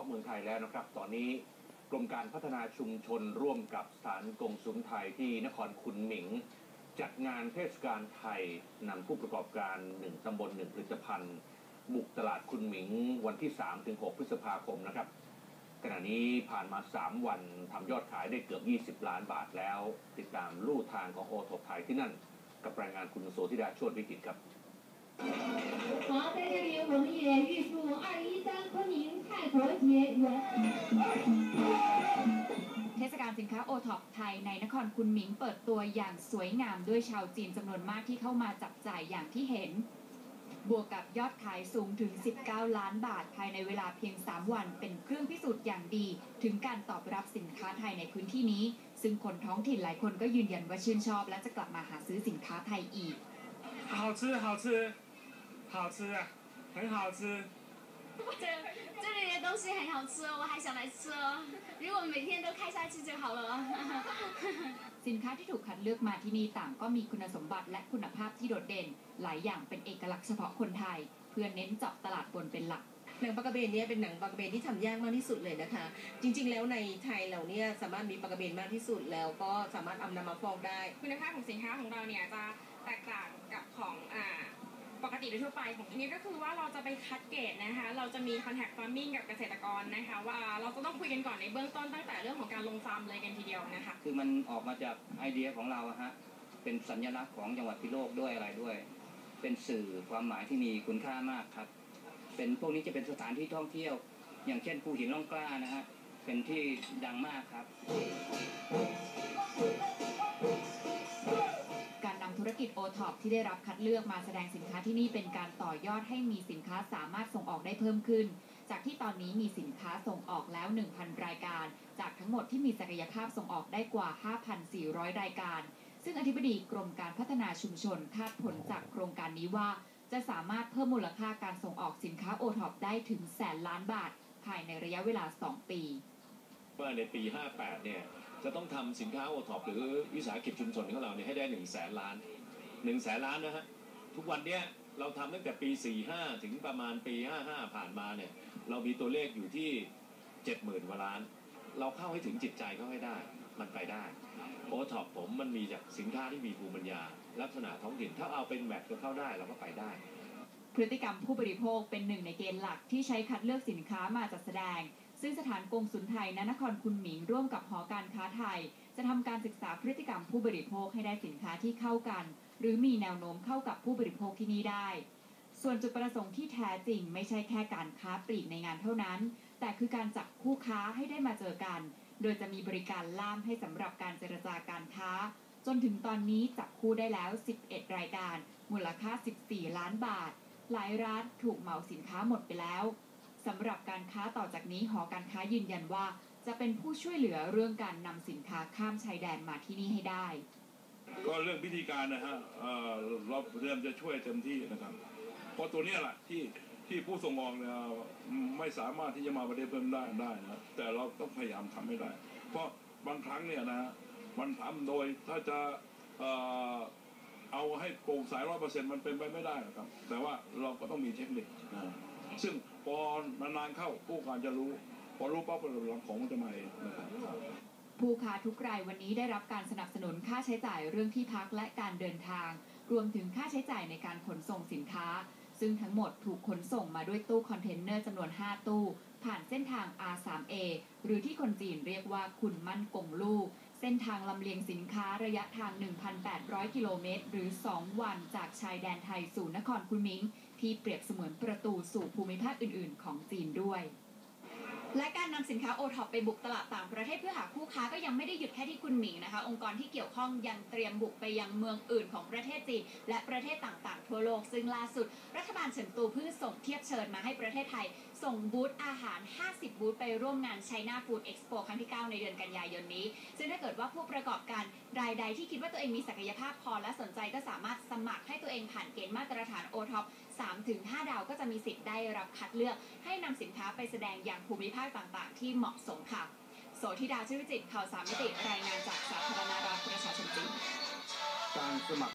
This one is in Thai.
าะเมืองไทยแล้วนะครับ ตอนนี้กรมการพัฒนาชุมชนร่วมกับสถานกงสุลไทยที่นครคุนหมิง จัดงานเทศกาลไทยนำผู้ประกอบการหนึ่งตำบลหนึ่งผลิตภัณฑ์บุกตลาดคุนหมิงวันที่ 3-6 พฤษภาคมนะครับ ขณะนี้ผ่านมา 3 วันทำยอดขายได้เกือบ 20 ล้านบาทแล้ว ติดตามลู่ทางของโอทบไทยที่นั่น กับรายงานคุณโสธิดาชติวิกิตครับ 好，在这里我们也预祝二一三昆明泰国节圆。 เทศกาลสินค้าโอท็อปไทยในนครคุนหมิงเปิดตัวอย่างสวยงามด้วยชาวจีนจำนวนมากที่เข้ามาจับจ่ายอย่างที่เห็น บวกกับยอดขายสูงถึง 19 ล้านบาทภายในเวลาเพียง 3 วัน เป็นเครื่องพิสูจน์อย่างดี ถึงการตอบรับสินค้าไทยในพื้นที่นี้ ซึ่งคนท้องถิ่นหลายคนก็ยืนยันว่าชื่นชอบ และจะกลับมาหาซื้อสินค้าไทยอีก 好吃，好吃， 好吃啊，很好吃。这这里的东西很好吃哦，我还想来吃哦。如果每天都开下去就好了。 สินค้าที่ถูกคัดเลือกมาที่นี่ต่างก็มีคุณสมบัติและคุณภาพที่โดดเด่น หลายอย่างเป็นเอกลักษณ์เฉพาะคนไทย เพื่อเน้นเจาะตลาดบนเป็นหลัก หนังปลากระเบนเนี่ยเป็นหนังปลากระเบนที่ทำยากมากที่สุดเลยนะคะ จริง ๆ แล้วในไทยเราเนี่ยสามารถมีปลากระเบนมากที่สุดแล้วก็สามารถเอานำมาฟอกได้ คุณภาพของสินค้าของเราเนี่ยจะแตกต่างกับของอ่า ปกติโดยทั่วไปของที่นี่ก็คือว่าเราจะไปคัดเกรดนะคะ เราจะมี contact farming กับเกษตรกรนะคะ ว่าเราจะต้องคุยกันก่อนในเบื้องต้นตั้งแต่เรื่องของการลงฟาร์มเลยกันทีเดียวนะคะ คือมันออกมาจากไอเดียของเราฮะเป็นสัญลักษณ์ของจังหวัดพิโลกด้วยอะไรด้วย เป็นสื่อความหมายที่มีคุณค่ามากครับ เป็นพวกนี้จะเป็นสถานที่ท่องเที่ยว อย่างเช่นภูหินล่องกล้านะฮะเป็นที่ดังมากครับ ธุรกิจโอท็อปที่ได้รับคัดเลือกมาแสดงสินค้าที่นี่เป็นการต่อยอดให้มีสินค้าสามารถส่งออกได้เพิ่มขึ้น จากที่ตอนนี้มีสินค้าส่งออกแล้ว 1,000 รายการ จากทั้งหมดที่มีศักยภาพส่งออกได้กว่า 5,400 รายการ ซึ่งอธิบดีกรมการพัฒนาชุมชนคาดผลจากโครงการนี้ว่า จะสามารถเพิ่มมูลค่าการส่งออกสินค้าโอท็อปได้ถึงแสนล้านบาท ภายในระยะเวลา 2 ปี ว่าในปี 58 เนี่ย จะต้องทำสินค้าโอท็อปหรือวิสาหกิจชุมชนของเราเนี่ยให้ได้1 0 0 0 0แสนล้าน1 0 0 0 0แสนล้านนะฮะทุกวันเนี้ยเราทำตั้งแต่ปี 45 ถึงประมาณปี 55 ผ่านมาเนี่ยเรามีตัวเลขอยู่ที่ 70,000กว่าล้าน เราเข้าให้ถึงจิตใจเขาให้ได้ มันไปได้โอท็อปผมมันมีจากสินค้าที่มีภูมิปัญญา ลักษณะท้องถิ่นถ้าเอาเป็นแมทก็เข้าได้เราก็ไปได้พฤติกรรมผู้บริโภคเป็นหนึ่งในเกณฑ์หลักที่ใช้คัดเลือกสินค้ามาจัดแสดง ซึ่งสถานกงสุลไทยณนครคุนหมิงร่วมกับหอการค้าไทย จะทำการศึกษาพฤติกรรมผู้บริโภคให้ได้สินค้าที่เข้ากัน หรือมีแนวโน้มเข้ากับผู้บริโภคที่นี่ได้ ส่วนจุดประสงค์ที่แท้จริงไม่ใช่แค่การค้าปลีกในงานเท่านั้น แต่คือการจับคู่ค้าให้ได้มาเจอกัน โดยจะมีบริการล่ามให้สำหรับการเจรจาการค้า จนถึงตอนนี้จับคู่ได้แล้ว 11 รายการ มูลค่า 14 ล้านบาท หลายร้านถูกเหมาสินค้าหมดไปแล้ว สำหรับการค้าต่อจากนี้หอการค้ายืนยันว่า จะเป็นผู้ช่วยเหลือเรื่องการนำสินค้าข้ามชายแดนมาที่นี่ให้ได้ ก็เรื่องพิธีการนะฮะเอ่อเราพยายมจะช่วยเต็มที่นะครับ เพราะตัวเนี้ยแหละที่ที่ผู้ส่งออกเนี่ยไม่สามารถที่จะมาประเทศเพิ่มได้ได้นะแต่เราต้องพยายามทำให้ได้ เพราะบางครั้งเนี่ยนะมันทำโดยถ้าจะเอ่อเอาให้โปร่งใสร้อยเปอร์เซ็นต์มันเป็นไปไม่ได้หรอกครับ แต่ว่าเราก็ต้องมีเทคนิคนะ ซึ่งพอนานๆเข้าผู้การจะรู้ พอรู้ปั๊บเราของมันจะมาเองนะครับผู้ค้าทุกรายวันนี้ได้รับการสนับสนุนค่าใช้จ่ายเรื่องที่พักและการเดินทาง รวมถึงค่าใช้จ่ายในการขนส่งสินค้า ซึ่งทั้งหมดถูกขนส่งมาด้วยตู้คอนเทนเนอร์จำนวน 5 ตู้ ผ่านเส้นทาง R3A หรือที่คนจีนเรียกว่าคุนมั่นกงลู่เส้นทางลำเลียงสินค้าระยะทาง 1,800 กิโลเมตร หรือ 2 วันจากชายแดนไทยสู่นครคุนมิง ที่เปรียบเสมือนประตูสู่ภูมิภาคอื่น ๆ ของจีนด้วย และการนำสินค้าโอท็อปไปบุกตลาดต่างประเทศเพื่อหาคู่ค้าก็ยังไม่ได้หยุดแค่ที่คุณหมิงนะคะ องค์กรที่เกี่ยวข้องยังเตรียมบุกไปยังเมืองอื่นของประเทศจีน และประเทศต่างๆ ทั่วโลกซึ่งล่าสุด รัฐบาลเฉินตูเพิ่งส่งเทียบเชิญมาให้ประเทศไทย ส่งบูธอาหาร 50 บูธไปร่วมงาน China Food Expo ครั้งที่ 9 ในเดือนกันยายนนี้ ซึ่งถ้าเกิดว่าผู้ประกอบการรายใดที่คิดว่าตัวเองมีศักยภาพพอและสนใจก็สามารถสมัครให้ตัวเองผ่านเกณฑ์มาตรฐานโอท็อป3ถึง5ดาวก็จะมีสิทธิ์ได้รับคัดเลือก ให้นำสินค้าไปแสดงอย่างภูมิภาคต่างๆ ที่เหมาะสมค่ะ โสธิดาชื่อวิจิตข่าวสามมิติรายงานจากสาธารณรัฐประชาชนจีนการสมัคร